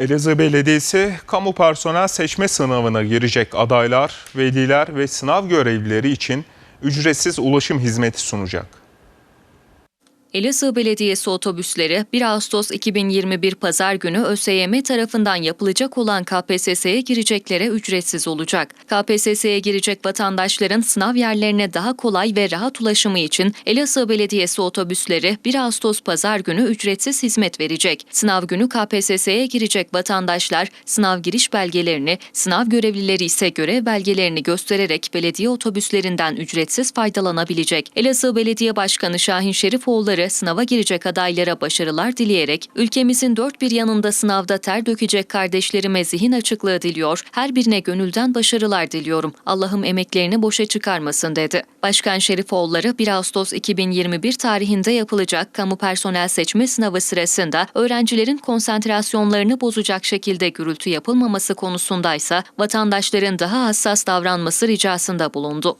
Elazığ Belediyesi kamu personel seçme sınavına girecek adaylar, veliler ve sınav görevlileri için ücretsiz ulaşım hizmeti sunacak. Elazığ Belediyesi otobüsleri 1 Ağustos 2021 Pazar günü ÖSYM tarafından yapılacak olan KPSS'ye gireceklere ücretsiz olacak. KPSS'ye girecek vatandaşların sınav yerlerine daha kolay ve rahat ulaşımı için Elazığ Belediyesi otobüsleri 1 Ağustos Pazar günü ücretsiz hizmet verecek. Sınav günü KPSS'ye girecek vatandaşlar sınav giriş belgelerini, sınav görevlileri ise görev belgelerini göstererek belediye otobüslerinden ücretsiz faydalanabilecek. Elazığ Belediye Başkanı Şahin Şerifoğulları sınava girecek adaylara başarılar dileyerek ülkemizin dört bir yanında sınavda ter dökecek kardeşlerime zihin açıklığı diliyor, her birine gönülden başarılar diliyorum. Allah'ım emeklerini boşa çıkarmasın dedi. Başkan Şerifoğulları 1 Ağustos 2021 tarihinde yapılacak kamu personel seçme sınavı sırasında öğrencilerin konsantrasyonlarını bozacak şekilde gürültü yapılmaması konusundaysa vatandaşların daha hassas davranması ricasında bulundu.